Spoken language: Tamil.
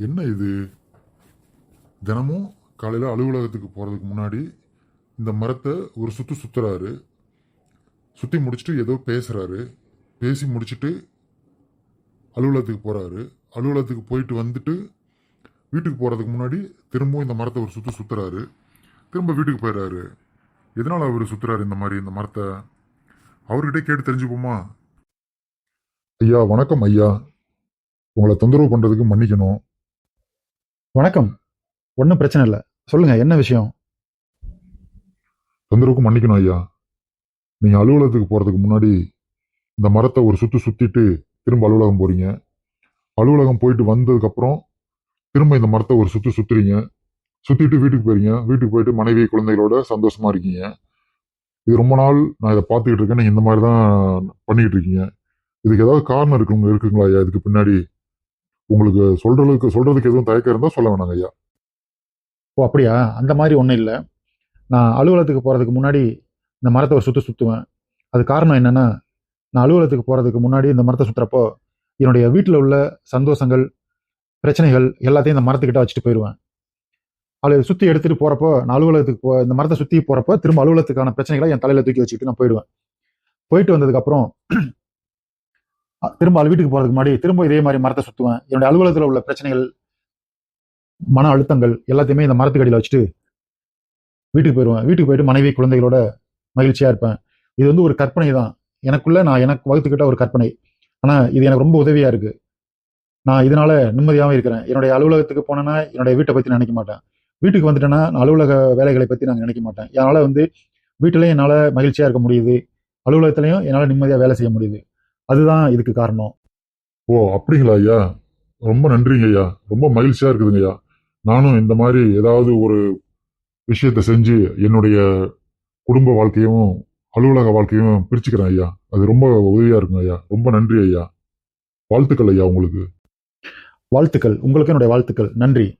என்ன இது? தினமும் காலையில் அலுவலகத்துக்கு போகிறதுக்கு முன்னாடி இந்த மரத்தை ஒரு சுற்று சுற்றுறாரு சுற்றி முடிச்சுட்டு ஏதோ பேசுகிறாரு பேசி முடிச்சுட்டு அலுவலகத்துக்கு போகிறாரு அலுவலகத்துக்கு போயிட்டு வந்துட்டு வீட்டுக்கு போகிறதுக்கு முன்னாடி திரும்பவும் இந்த மரத்தை ஒரு சுற்று சுற்றுறாரு திரும்ப வீட்டுக்கு போயிடுறாரு எதனால் அவர் சுற்றுறாரு இந்த மாதிரி இந்த மரத்தை? அவர்கிட்ட கேட்டு தெரிஞ்சுப்போமா? ஐயா வணக்கம் ஐயா. உங்களை தொந்தரவு பண்ணுறதுக்கு மன்னிக்கணும். வணக்கம். ஒன்றும் பிரச்சனை இல்லை. சொல்லுங்க என்ன விஷயம்? தொந்தரவுக்கு மன்னிக்கணும் ஐயா. நீங்கள் அலுவலகத்துக்கு போகிறதுக்கு முன்னாடி இந்த மரத்தை ஒரு சுற்று சுற்றிட்டு திரும்ப அலுவலகம் போகிறீங்க அலுவலகம் போயிட்டு வந்ததுக்கப்புறம் திரும்ப இந்த மரத்தை ஒரு சுற்று சுற்றுறீங்க சுற்றிட்டு வீட்டுக்கு போயிருங்க வீட்டுக்கு போயிட்டு மனைவி குழந்தைகளோட சந்தோஷமா இருக்கீங்க. இது ரொம்ப நாள் நான் இதை பார்த்துக்கிட்டு இருக்கேன். நீங்கள் இந்த மாதிரி தான் பண்ணிக்கிட்டு இருக்கீங்க. இதுக்கு ஏதாவது காரணம் இருக்குங்க இருக்குங்களா ஐயா? இதுக்கு பின்னாடி உங்களுக்கு சொல்றதுக்கு சொல்றதுக்கு எதுவும் தயக்கம் இருந்தால் சொல்ல வேணாங்க ஐயா. ஓ அப்படியா? அந்த மாதிரி ஒன்றும் இல்லை. நான் அலுவலகத்துக்கு போகிறதுக்கு முன்னாடி இந்த மரத்தை ஒரு சுற்று சுற்றுவேன் அது காரணம் என்னென்னா நான் அலுவலகத்துக்கு போகிறதுக்கு முன்னாடி இந்த மரத்தை சுற்றுறப்போ என்னுடைய வீட்டில் உள்ள சந்தோஷங்கள் பிரச்சனைகள் எல்லாத்தையும் இந்த மரத்துக்கிட்ட வச்சுட்டு போயிடுவேன் அதை சுற்றி எடுத்துகிட்டு போகிறப்போ நான் அலுவலகத்துக்கு போ இந்த மரத்தை சுற்றி போகிறப்போ திரும்ப அலுவலகத்துக்கான பிரச்சனைகளை என் தலையில் தூக்கி வச்சுக்கிட்டு நான் போயிடுவேன் போயிட்டு வந்ததுக்கப்புறம் திரும்ப வீட்டுக்கு போகிறதுக்கு முன்னாடி திரும்ப இதே மாதிரி மரத்தை சுற்றுவேன் என்னுடைய அலுவலகத்தில் உள்ள பிரச்சனைகள் மன அழுத்தங்கள் எல்லாத்தையுமே இந்த மரத்துக்கடியில் வச்சுட்டு வீட்டுக்கு போயிடுவேன் வீட்டுக்கு போயிட்டு மனைவி குழந்தைகளோட மகிழ்ச்சியாக இருப்பேன். இது வந்து ஒரு கற்பனை தான். எனக்குள்ளே நான் எனக்கு வகுத்துக்கிட்ட ஒரு கற்பனை. ஆனால் இது எனக்கு ரொம்ப உதவியாக இருக்குது நான் இதனால் நிம்மதியாகவும் இருக்கிறேன். என்னுடைய அலுவலகத்துக்கு போனேன்னா என்னுடைய வீட்டை பற்றி நினைக்க மாட்டேன். வீட்டுக்கு வந்துட்டேன்னா நான் அலுவலக வேலைகளை பற்றி நான் நினைக்க மாட்டேன். அதனால் வந்து வீட்டிலையும் என்னால் மகிழ்ச்சியாக இருக்க முடியுது. அலுவலகத்துலையும் என்னால் நிம்மதியாக வேலை செய்ய முடியுது. அதுதான் இதுக்கு காரணம். ஓ அப்படிங்களா ஐயா? ரொம்ப நன்றிங்க ஐயா. ரொம்ப மகிழ்ச்சியா இருக்குதுங்க ஐயா. நானும் இந்த மாதிரி ஏதாவது ஒரு விஷயத்தை செஞ்சு என்னுடைய குடும்ப வாழ்க்கையும் அலுவலக வாழ்க்கையும் பிரிச்சுக்கிறேன் ஐயா. அது ரொம்ப உதவியா இருக்குங்க ஐயா. ரொம்ப நன்றி ஐயா. வாழ்த்துக்கள் ஐயா உங்களுக்கு. வாழ்த்துக்கள். உங்களுக்கு என்னுடைய வாழ்த்துக்கள். நன்றி.